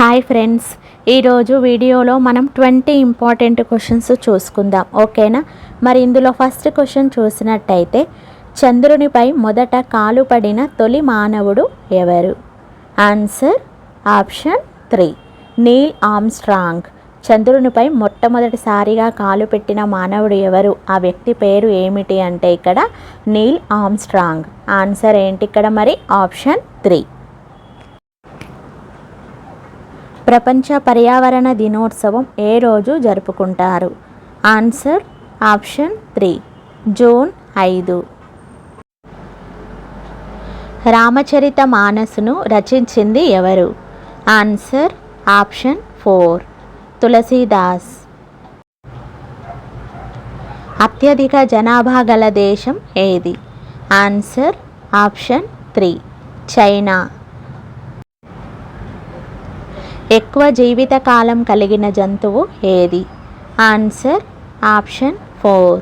Hi friends ఈరోజు వీడియోలో మనం ట్వంటీ ఇంపార్టెంట్ క్వశ్చన్స్ చూసుకుందాం ఓకేనా? మరి ఇందులో ఫస్ట్ క్వశ్చన్ చూసినట్టయితే చంద్రునిపై మొదట కాలు పడిన తొలి మానవుడు ఎవరు? Answer option three Neil Armstrong చంద్రునిపై మొట్టమొదటిసారిగా కాలు పెట్టిన మానవుడు ఎవరు? ఆ వ్యక్తి పేరు ఏమిటి అంటే ఇక్కడ నీల్ ఆమ్స్ట్రాంగ్ ఆన్సర్ ఏంటి ఇక్కడ మరి? ఆప్షన్ త్రీ ప్రపంచ పర్యావరణ దినోత్సవం ఏ రోజు జరుపుకుంటారు? ఆన్సర్ ఆప్షన్ త్రీ జూన్ ఐదు. రామచరిత మానసును రచించింది ఎవరు? Answer option four Tulsidas. అత్యధిక జనాభా గల దేశం ఏది? Answer option three China. ఎక్కువ జీవితకాలం కలిగిన జంతువు ఏది? ఆన్సర్ ఆప్షన్ ఫోర్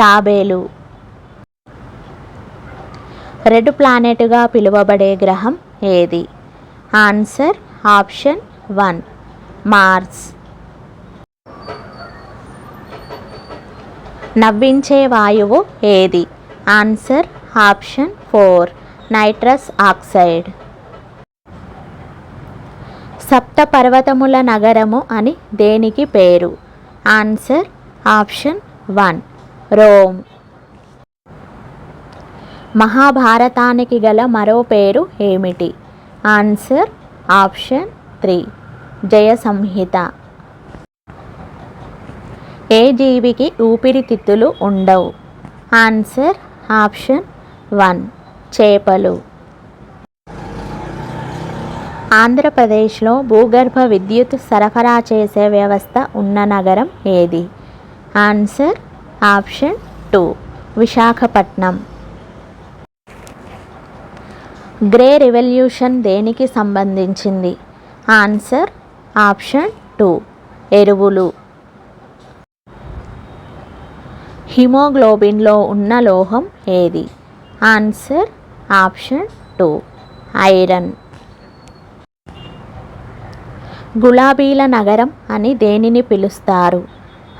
తాబేలు. రెడ్ ప్లానెట్గా పిలువబడే గ్రహం ఏది? ఆన్సర్ ఆప్షన్ వన్ మార్స్ నవ్వించే వాయువు ఏది? Answer option four nitrous oxide సప్త పర్వతముల నగరము అని దేనికి పేరు? Answer option one Rome. మహాభారతానికి గల మరో పేరు ఏమిటి? Answer option three Jaya Samhita. ఏ జీవికి ఊపిరితిత్తులు ఉండవు? ఆన్సర్ ఆప్షన్ వన్ చేపలు. ఆంధ్రప్రదేశ్లో భూగర్భ విద్యుత్ సరఫరా చేసే వ్యవస్థ ఉన్న నగరం ఏది? Answer option two Visakhapatnam. Grey revolution దేనికి సంబంధించింది? ఆన్సర్ ఆప్షన్ టూ ఎరువులు. హిమోగ్లోబిన్లో ఉన్న లోహం ఏది? Answer option two iron. గులాబీల నగరం అని దేనిని పిలుస్తారు?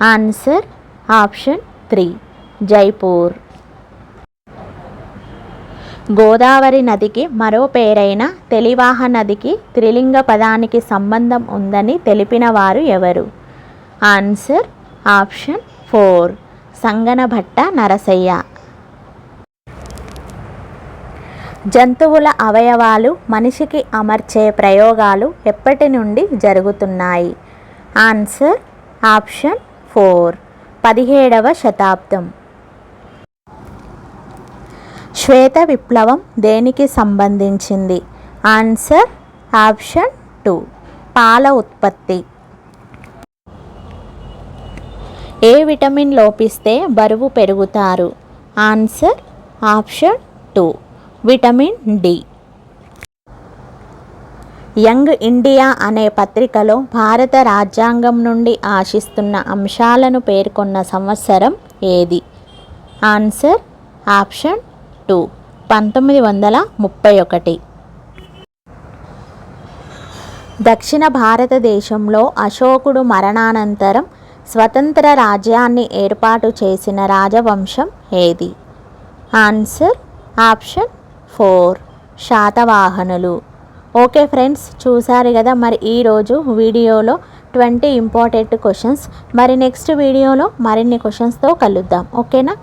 Answer option three Jaipur. Godavari నదికి మరో పేరైన తెలివాహ నదికి త్రిలింగ పదానికి సంబంధం ఉందని తెలిపిన వారు ఎవరు? Answer option four Sanganabhatta Narasayya. జంతువుల అవయవాలు మనిషికి అమర్చే ప్రయోగాలు ఎప్పటి నుండి జరుగుతున్నాయి? ఆన్సర్ ఆప్షన్ ఫోర్ పదిహేడవ శతాబ్దం. శ్వేత విప్లవం దేనికి సంబంధించింది? ఆన్సర్ ఆప్షన్ టూ పాల ఉత్పత్తి. ఏ విటమిన్ లోపిస్తే బరువు పెరుగుతారు? Answer option two. Vitamin D. Young India అనే పత్రికలో భారత రాజ్యాంగం నుండి ఆశిస్తున్న అంశాలను పేర్కొన్న సంవత్సరం ఏది? ఆన్సర్ ఆప్షన్ టూ పంతొమ్మిది వందల ముప్పై ఒకటి. దక్షిణ భారతదేశంలో అశోకుడు మరణానంతరం స్వతంత్ర రాజ్యాన్ని ఏర్పాటు చేసిన రాజవంశం ఏది? ఆన్సర్ ఆప్షన్ ఫోర్ శాతవాహనులు. ఓకే ఫ్రెండ్స్ చూసారు కదా మరి ఈరోజు వీడియోలో ట్వంటీ ఇంపార్టెంట్ క్వశ్చన్స్. మరి నెక్స్ట్ వీడియోలో మరిన్ని క్వశ్చన్స్తో కలుద్దాం. ఓకేనా?